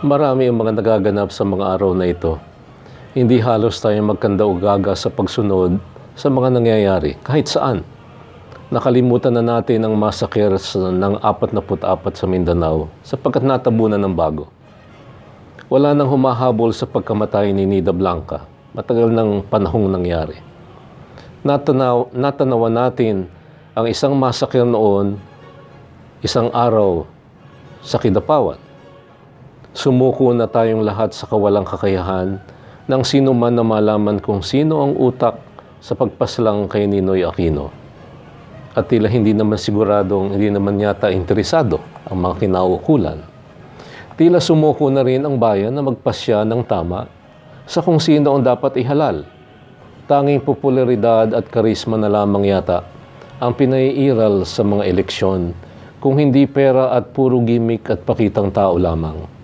Marami ang mga nagaganap sa mga araw na ito. Hindi halos tayo magkanda-ugaga sa pagsunod sa mga nangyayari kahit saan. Nakalimutan na natin ang massacre sa- ng 44 sa Mindanao sapagkat natabunan ng bago. Wala nang humahabol sa pagkamatay ni Nida Blanca. Matagal ng panahong nangyari. Natanaw, natanawan natin ang isang massacre noon, isang araw sa Kidapawan. Sumuko na tayong lahat sa kawalang kakayahan ng sino man na malaman kung sino ang utak sa pagpaslang kay Ninoy Aquino. At tila hindi naman siguradong hindi naman yata interesado ang mga kinaukulan. Tila sumuko na rin ang bayan na magpasya ng tama sa kung sino ang dapat ihalal. Tanging popularidad at karisma na lamang yata ang pinaiiral sa mga eleksyon kung hindi pera at puro gimmick at pakitang tao lamang.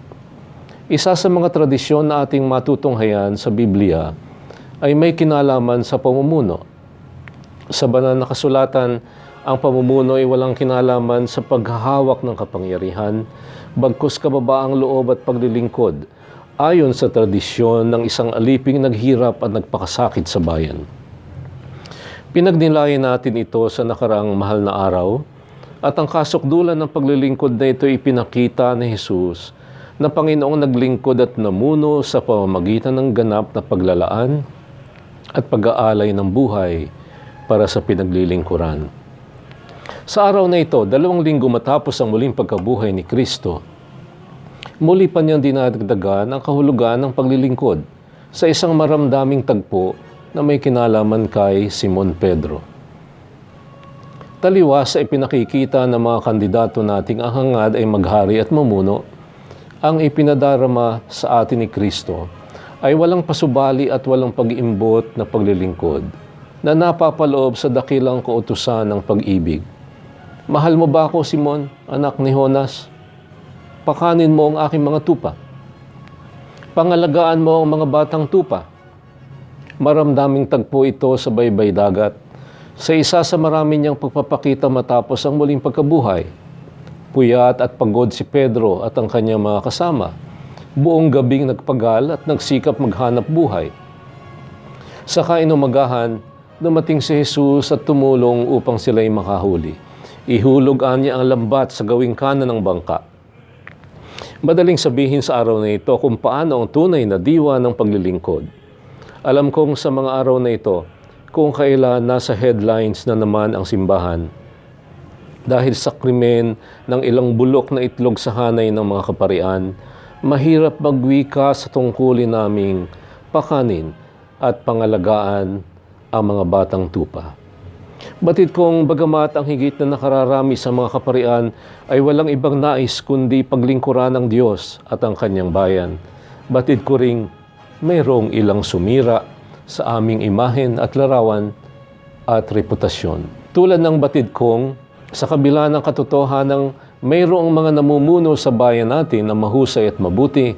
Isa sa mga tradisyon na ating matutunghayan sa Biblia ay may kinalaman sa pamumuno. Sa banal na kasulatan, ang pamumuno ay walang kinalaman sa paghahawak ng kapangyarihan, bagkus kababaang loob at paglilingkod, ayon sa tradisyon ng isang aliping naghirap at nagpakasakit sa bayan. Pinagnilayan natin ito sa nakaraang mahal na araw at ang kasukdulan ng paglilingkod na ito ipinakita ni Jesus na Panginoong naglingkod at namuno sa pamamagitan ng ganap na paglalaan at pag-aalay ng buhay para sa pinaglilingkuran. Sa araw na ito, dalawang linggo matapos ang muling pagkabuhay ni Kristo, muli pa niyang dinadagdagan ang kahulugan ng paglilingkod sa isang maramdaming tagpo na may kinalaman kay Simon Pedro. Taliwas sa ipinakikita ng mga kandidato nating ang hangad ay maghari at mamuno, ang ipinadarama sa atin ni Kristo ay walang pasubali at walang pag-iimbot na paglilingkod na napapaloob sa dakilang kautusan ng pag-ibig. Mahal mo ba ako, Simon, anak ni Jonas? Pakanin mo ang aking mga tupa. Pangalagaan mo ang mga batang tupa. Maramdaming tagpo ito sa baybay dagat sa isa sa marami niyang pagpapakita matapos ang muling pagkabuhay. Puyat at pagod si Pedro at ang kanyang mga kasama. Buong gabing nagpagal at nagsikap maghanap buhay. Sa kainumagahan, dumating si Jesus at tumulong upang sila'y makahuli. Ihulog niya ang lambat sa gawing kanan ng bangka. Madaling sabihin sa araw na ito kung paano ang tunay na diwa ng paglilingkod. Alam kong sa mga araw na ito, kung kailan nasa headlines na naman ang simbahan, dahil sa krimen ng ilang bulok na itlog sa hanay ng mga kaparian, mahirap magwika sa tungkulin naming pakanin at pangalagaan ang mga batang tupa. Batid kong bagamat ang higit na nakararami sa mga kaparian ay walang ibang nais kundi paglingkuran ng Diyos at ang kanyang bayan. Batid ko ring mayroong ilang sumira sa aming imahen at larawan at reputasyon. Tulad ng batid kong sa kabila ng katotohanan mayroong mga namumuno sa bayan natin na mahusay at mabuti,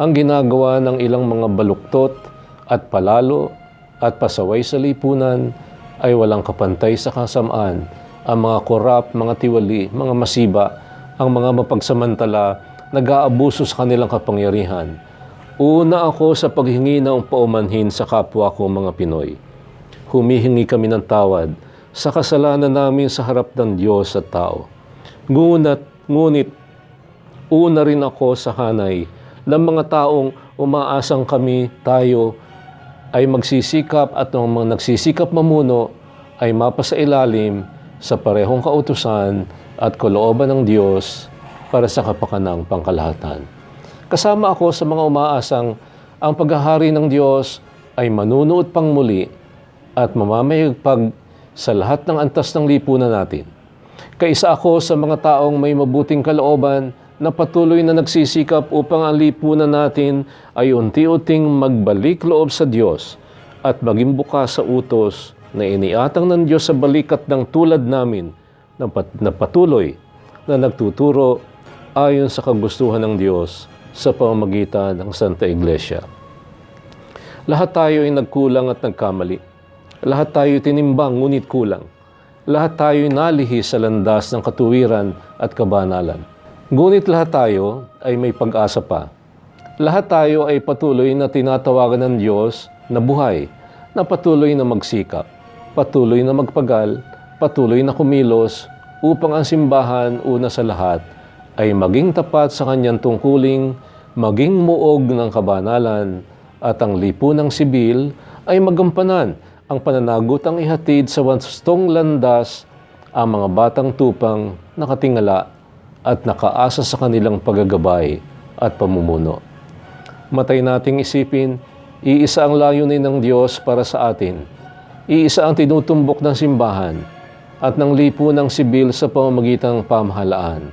ang ginagawa ng ilang mga baluktot at palalo at pasaway sa lipunan ay walang kapantay sa kasamaan. Ang mga korap, mga tiwali, mga masiba, ang mga mapagsamantala, nag-aabuso sa kanilang kapangyarihan. Una ako sa paghingi ng paumanhin sa kapwa ko mga Pinoy. Humihingi kami ng tawad sa kasalanan namin sa harap ng Diyos at tao. Ngunit, ngunit, una rin ako sa hanay ng mga taong umaasang kami, tayo, ay magsisikap at ang mga nagsisikap mamuno ay mapasailalim sa parehong kautusan at kalooban ng Diyos para sa kapakanang pangkalahatan. Kasama ako sa mga umaasang ang paghahari ng Diyos ay manunood pang muli at mamamayagpag sa lahat ng antas ng lipunan natin. Kaisa ako sa mga taong may mabuting kalooban na patuloy na nagsisikap upang ang lipunan natin ay unti-unting magbalik loob sa Diyos at maging bukas sa utos na iniatang ng Diyos sa balikat ng tulad namin na, pat- na patuloy na nagtuturo ayon sa kagustuhan ng Diyos sa pamamagitan ng Santa Iglesia. Lahat tayo ay nagkulang at nagkamali. Lahat tayo tinimbang ngunit kulang. Lahat tayo nalihi sa landas ng katuwiran at kabanalan. Ngunit lahat tayo ay may pag-asa pa Lahat tayo ay patuloy na tinatawagan ng Diyos na buhay, na patuloy na magsikap, patuloy na magpagal, patuloy na kumilos upang ang simbahan una sa lahat ay maging tapat sa kanyang tungkuling, maging muog ng kabanalan, at ang lipunang sibil ay magampanan ang pananagutang ihatid sa wastong landas ang mga batang tupang nakatingala at nakaasa sa kanilang paggagabay at pamumuno. Matay nating isipin, iisa ang layunin ng Diyos para sa atin. Iisa ang tinutumbok ng simbahan at ng lipunang sibil sa pamamagitan ng pamahalaan,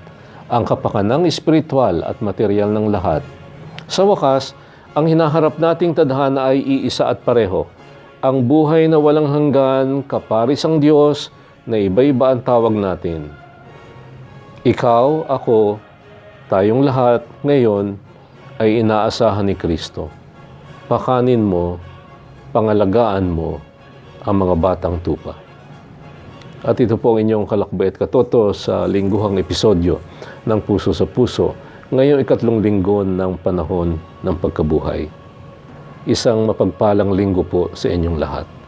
ang kapakanang espiritual at material ng lahat. Sa wakas, ang hinaharap nating tadhana ay iisa at pareho. Ang buhay na walang hanggan, kaparis ang Diyos, na iba-iba ang tawag natin. Ikaw, ako, tayong lahat ngayon ay inaasahan ni Kristo. Pakanin mo, pangalagaan mo ang mga batang tupa. At ito po ang inyong kalakbay at katoto sa lingguhang episodyo ng Puso sa Puso, ngayong ikatlong linggo ng panahon ng pagkabuhay. Isang mapagpalang linggo po sa inyong lahat.